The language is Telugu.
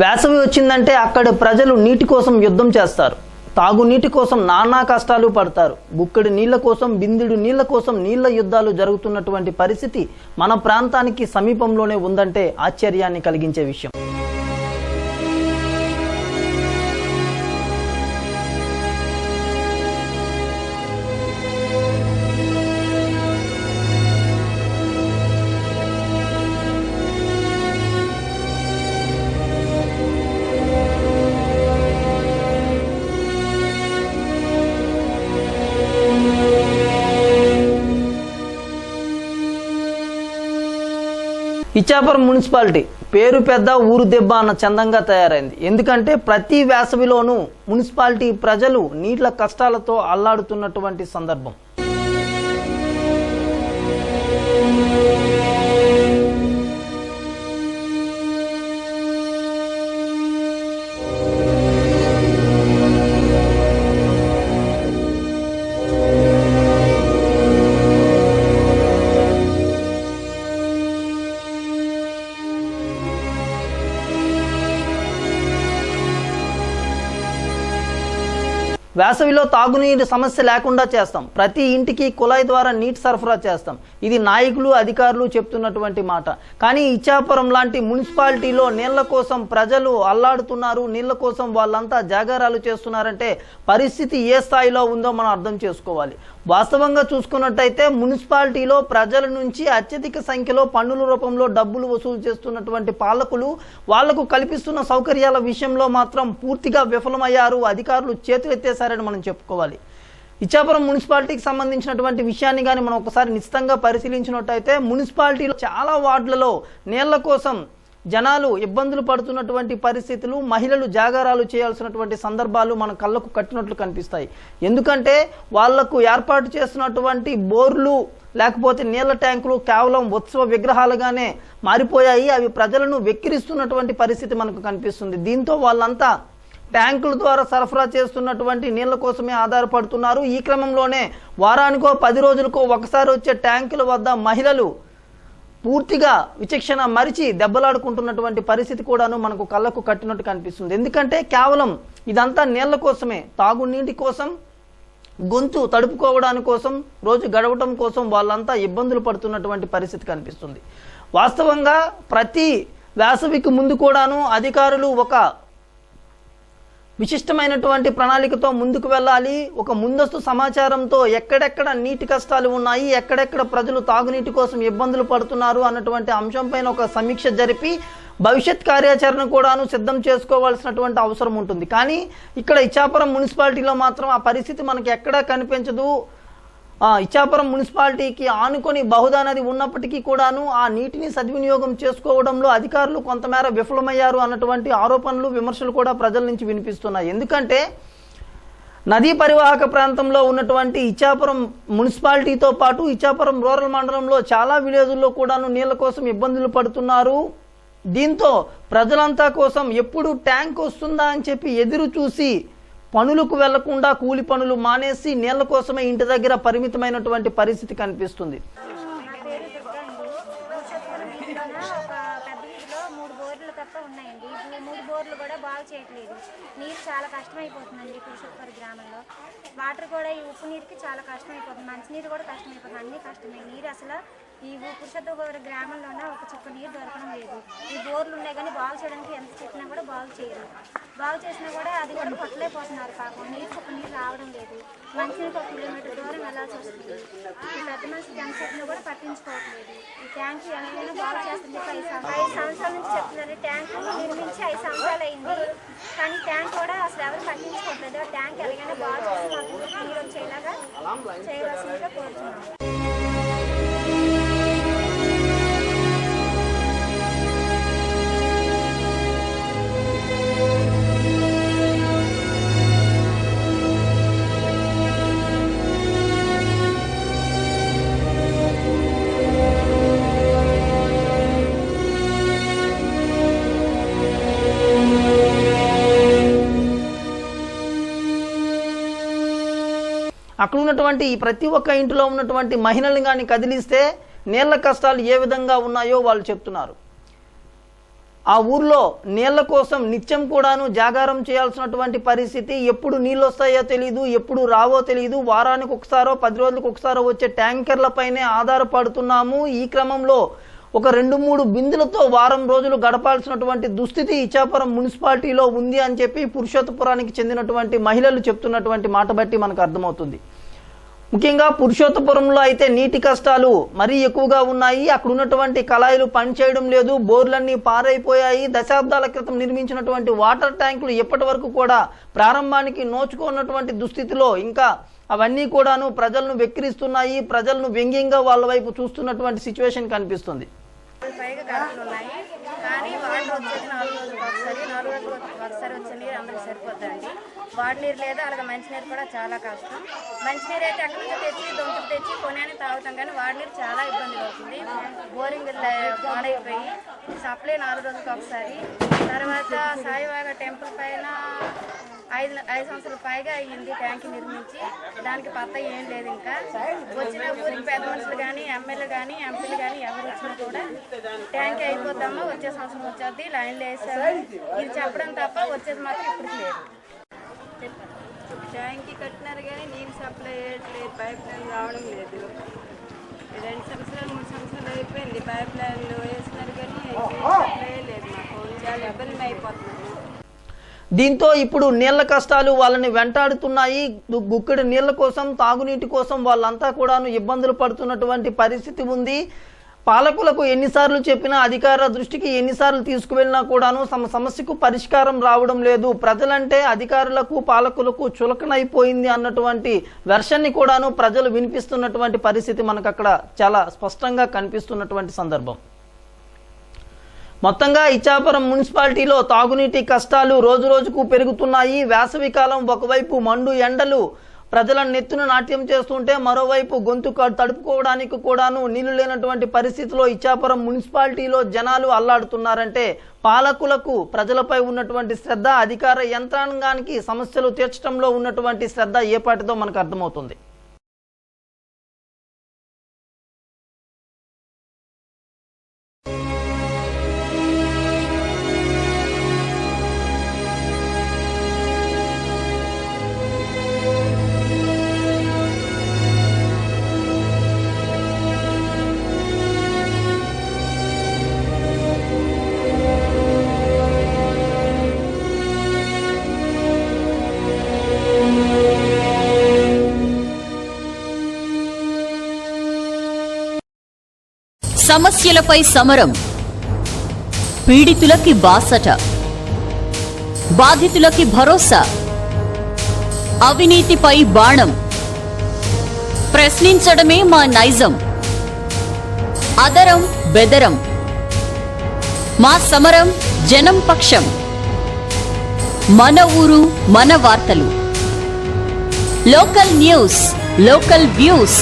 వేసవి వచ్చిందంటే అక్కడ ప్రజలు నీటి కోసం యుద్ధం చేస్తారు. తాగునీటి కోసం నానా కష్టాలు పడతారు. బుక్కడి నీళ్ళ కోసం బిందుడు నీళ్ళ కోసం నీళ్ళ యుద్ధాలు జరుగుతున్నటువంటి పరిస్థితి మన ప్రాంతానికి సమీపంలోనే ఉందంటే ఆశ్చర్యాన్ని కలిగించే విషయం. ఇచ్చాపురం మున్సిపాలిటీ పేరు పెద్ద ఊరు దెబ్బ అన్న చందంగా తయారైంది. ఎందుకంటే ప్రతి వేసవిలోనూ మున్సిపాలిటీ ప్రజలు నీళ్ళ కష్టాలతో అల్లాడుతున్నటువంటి సందర్భం. వేసవిలో తాగునీరు సమస్య లేకుండా చేస్తాం. ప్రతి ఇంటికి కుళాయి ద్వారా నీటి సరఫరా చేస్తాం. ఇది నాయకులు అధికారులు చెప్తున్నటువంటి మాట. కానీ ఇచ్చాపురం లాంటి మున్సిపాలిటీలో నీళ్ళ కోసం ప్రజలు అల్లాడుతున్నారు. నీళ్ళ కోసం వాళ్ళంతా జాగారాలు చేస్తున్నారంటే పరిస్థితి ఏ స్థాయిలో ఉందో మనం అర్థం చేసుకోవాలి. వాస్తవంగా చూసుకున్నట్టయితే మున్సిపాలిటీలో ప్రజల నుంచి అత్యధిక సంఖ్యలో పన్నుల రూపంలో డబ్బులు వసూలు చేస్తున్నటువంటి పాలకులు వాళ్ళకు కల్పిస్తున్న సౌకర్యాల విషయంలో మాత్రం పూర్తిగా విఫలమయ్యారు. అధికారులు చేతులెత్తేశారని మనం చెప్పుకోవాలి. ఇచ్చాపురం మున్సిపాలిటీకి సంబంధించినటువంటి విషయాన్ని కానీ మనం ఒకసారి నిశ్చితంగా పరిశీలించినట్టయితే మున్సిపాలిటీలో చాలా వార్డులలో నీళ్ళ కోసం జనాలు ఇబ్బందులు పడుతున్నటువంటి పరిస్థితులు మహిళలు జాగారాలు చేయాల్సినటువంటి సందర్భాలు మన కళ్ళకు కట్టినట్లు కనిపిస్తాయి. ఎందుకంటే వాళ్ళకు ఏర్పాటు చేస్తున్నటువంటి బోర్లు లేకపోతే నీళ్ళ ట్యాంకులు కేవలం ఉత్సవ విగ్రహాలుగానే మారిపోయాయి. అవి ప్రజలను వెక్కిరిస్తున్నటువంటి పరిస్థితి మనకు కనిపిస్తుంది. దీంతో వాళ్ళంతా ట్యాంకుల ద్వారా సరఫరా చేస్తున్నటువంటి నీళ్ళ కోసమే ఆధారపడుతున్నారు. ఈ క్రమంలోనే వారానికో పది రోజులకో ఒకసారి వచ్చే ట్యాంకుల వద్ద మహిళలు పూర్తిగా విచక్షణ మరిచి దెబ్బలాడుకుంటున్నటువంటి పరిస్థితి కూడాను మనకు కళ్ళకు కట్టినట్టు కనిపిస్తుంది. ఎందుకంటే కేవలం ఇదంతా నీళ్ళ కోసమే. తాగునీటి కోసం గొంతు తడుపుకోవడానికి కోసం రోజు గడవటం కోసం వాళ్ళంతా ఇబ్బందులు పడుతున్నటువంటి పరిస్థితి కనిపిస్తుంది. వాస్తవంగా ప్రతి వేసవికి ముందు కూడాను అధికారులు ఒక విశిష్టమైనటువంటి ప్రణాళికతో ముందుకు వెళ్ళాలి. ఒక ముందస్తు సమాచారంతో ఎక్కడెక్కడ నీటి కష్టాలు ఉన్నాయి ఎక్కడెక్కడ ప్రజలు తాగునీటి కోసం ఇబ్బందులు పడుతున్నారు అన్నటువంటి అంశంపైన ఒక సమీక్ష జరిపి భవిష్యత్ కార్యాచరణ కూడాను సిద్ధం చేసుకోవాల్సినటువంటి అవసరం ఉంటుంది. కానీ ఇక్కడ ఇచ్చాపురం మున్సిపాలిటీలో మాత్రం ఆ పరిస్థితి మనకి ఎక్కడా కనిపించదు. ఇచ్చాపురం మున్సిపాలిటీకి ఆనుకొని బహుదా నది ఉన్నప్పటికీ కూడాను ఆ నీటిని సద్వినియోగం చేసుకోవడంలో అధికారులు కొంతమేర విఫలమయ్యారు అన్నటువంటి ఆరోపణలు విమర్శలు కూడా ప్రజల నుంచి వినిపిస్తున్నాయి. ఎందుకంటే నదీ పరివాహక ప్రాంతంలో ఉన్నటువంటి ఇచ్చాపురం మున్సిపాలిటీతో పాటు ఇచ్చాపురం రూరల్ మండలంలో చాలా విలేజుల్లో కూడాను నీళ్ళ కోసం ఇబ్బందులు పడుతున్నారు. దీంతో ప్రజలంతా కోసం ఎప్పుడు ట్యాంక్ వస్తుందా అని చెప్పి ఎదురు చూసి పనులకు వెళ్ళకుండా కూలి పనులు మానేసి నీళ్ళ కోసమే ఇంటి దగ్గర పరిమితమైనటువంటి పరిస్థితి కనిపిస్తుంది. మూడు బోర్లు ఉన్నాయండి మూడు బోర్లు కూడా బాగు చేయట్లేదు నీరు చాలా కష్టమైపోతుందండి పురుషోత్పరి గ్రామంలో వాటర్ కూడా ఈ ఉప్పు నీరుకి చాలా కష్టమైపోతుంది. మంచినీరు కూడా కష్టమైపోతుంది. అన్నీ కష్టమే. నీరు అసలు ఈ పురుషోత్తపురం గ్రామంలోన ఒక చుక్క నీరు దొరకడం లేదు. ఈ బోర్లు ఉన్నాయి కానీ బాగు చేయడానికి ఎంత చెప్పినా కూడా బాగు చేయరు. బాగు చేసినా కూడా అది కూడా కొట్టలేకపోతున్నారు పాపం. నీరు చుక్క నీరు రావడం లేదు. మంచినీరు ఒక కిలోమీటర్ దూరం వెళ్ళాల్సి వస్తుంది ఈ పెద్ద మనిషి ఎంత కూడా పట్టించుకోవట్లేదు ఈ ట్యాంక్ ఎలాగైనా బాగు చేస్తుంది. ఐదు ఐదు సంవత్సరాల నుంచి చెప్తున్నారు. ట్యాంక్ నిర్మించి ఐదు సంవత్సరాలు అయింది. కానీ ట్యాంక్ కూడా అసలు ఎవరు పట్టించుకోవట్లేదు. ఆ ట్యాంక్ ఎలాగైనా బాగు చేసి మాకు నీరు వచ్చేలాగా చేయవలసిందిగా కోరుతున్నాం. అక్కడ ఉన్నటువంటి ఈ ప్రతి ఒక్క ఇంటిలో ఉన్నటువంటి మహిళల్ని కానీ కదిలిస్తే నీళ్ళ కష్టాలు ఏ విధంగా ఉన్నాయో వాళ్ళు చెప్తున్నారు. ఆ ఊర్లో నీళ్ళ కోసం నిత్యం కూడాను జాగారం చేయాల్సినటువంటి పరిస్థితి ఎప్పుడు నీళ్ళు వస్తాయో తెలియదు ఎప్పుడు రావో తెలియదు వారానికి ఒకసారో పది రోజులకు ఒకసారో వచ్చే ట్యాంకర్లపైనే ఆధారపడుతున్నాము. ఈ క్రమంలో ఒక రెండు మూడు బిందులతో వారం రోజులు గడపాల్సినటువంటి దుస్థితి ఇచ్చాపురం మున్సిపాలిటీలో ఉంది అని చెప్పి పురుషోత్తపురానికి చెందినటువంటి మహిళలు చెప్తున్నటువంటి మాట బట్టి మనకు అర్థమవుతుంది. ముఖ్యంగా పురుషోత్తపురంలో అయితే నీటి కష్టాలు మరీ ఎక్కువగా ఉన్నాయి. అక్కడ ఉన్నటువంటి కళాయిలు పనిచేయడం లేదు. బోర్లన్నీ పారైపోయాయి దశాబ్దాల క్రితం నిర్మించినటువంటి వాటర్ ట్యాంకులు ఎప్పటి వరకు కూడా ప్రారంభానికి నోచుకున్నటువంటి దుస్థితిలో ఇంకా అవన్నీ కూడాను ప్రజలను వెక్కిరిస్తున్నాయి. ప్రజలను వ్యంగ్యంగా వాళ్ళ వైపు చూస్తున్నటువంటి సిచ్యువేషన్ కనిపిస్తుంది. కానీ వాటర్ వచ్చేది నాలుగు రోజులకు ఒకసారి నాలుగు రోజులకు ఒకసారి వచ్చే నీరు అందరికి వాడినీరు లేదు అలాగే మంచినీరు కూడా చాలా కష్టం. మంచినీరు అయితే ఎక్కడి నుంచి తెచ్చి దొంగలు తెచ్చి కొనేని తాగుతాం కానీ వాడినీరు చాలా ఇబ్బంది అవుతుంది బోరింగ్ పాడైపోయి సప్లై నాలుగు రోజులకు ఒకసారి. తర్వాత సాయిబాగా టెంపుల్ పైన ఐదు ఐదు సంవత్సరాల పైగా అయ్యింది ట్యాంక్ నిర్మించి. దానికి పత్త ఏం లేదు ఇంకా. వచ్చిన ఊరికి పెద్ద మనుషులు కానీ ఎమ్మెల్యే కానీ ఎంపీలు కానీ ఎవరు వచ్చినా కూడా ట్యాంక్ అయిపోతామో వచ్చే సంవత్సరం వచ్చేది లైన్లు వేసాము ఇది చెప్పడం తప్ప వచ్చేది మాత్రం ఇప్పటికి లేదు. ట్యాంక్కి కట్టినారు కానీ నీళ్ళు సప్లై చేయట్లేదు పైప్ లైన్ రావడం లేదు. రెండు సంవత్సరాలు మూడు సంవత్సరాలు అయిపోయింది. పైప్ లైన్లు వేసినారు కానీ సప్లై లేదు మాకు. చాలా ఇబ్బంది అయిపోతున్నాము. దీంతో ఇప్పుడు నీళ్ళ కష్టాలు వాళ్ళని వెంటాడుతున్నాయి. గు- గుక్కెడు నీళ్ళ కోసం తాగునీటి కోసం వాళ్ళంతా కూడాను ఇబ్బందులు పడుతున్నటువంటి పరిస్థితి ఉంది. పాలకులకు ఎన్నిసార్లు చెప్పినా అధికార దృష్టికి ఎన్నిసార్లు తీసుకువెళ్ళినా కూడాను తమ సమస్యకు పరిష్కారం రావడం లేదు. ప్రజలంటే అధికారులకు పాలకులకు చులకనైపోయింది అన్నటువంటి వెర్షన్ని కూడాను ప్రజలు వినిపిస్తున్నటువంటి పరిస్థితి మనకు అక్కడ చాలా స్పష్టంగా కనిపిస్తున్నటువంటి సందర్భం. మొత్తంగా ఇచ్చాపురం మున్సిపాలిటీలో తాగునీటి కష్టాలు రోజు రోజుకు పెరుగుతున్నాయి. వేసవి కాలం ఒకవైపు మండు ఎండలు ప్రజల నెత్తును నాట్యం చేస్తుంటే మరోవైపు గొంతు తడుపుకోవడానికి కూడాను నీళ్ళు లేనటువంటి పరిస్థితిలో ఇచ్చాపురం మున్సిపాలిటీలో జనాలు అల్లాడుతున్నారంటే పాలకులకు ప్రజలపై ఉన్నటువంటి శ్రద్ధ అధికార యంత్రాంగానికి సమస్యలు తీర్చడంలో ఉన్నటువంటి శ్రద్ధ ఏపాటిదో మనకు అర్థమవుతుంది? సమస్యలపై సమరం. పీడితులకి బాసట. బాధితులకి భరోసా. అవినీతిపై బాణం. ప్రశ్నించడమే మా నైజం. అదరం బెదరం. మా సమరం జనం పక్షం. మన ఊరు మన వార్తలు. Local news local views.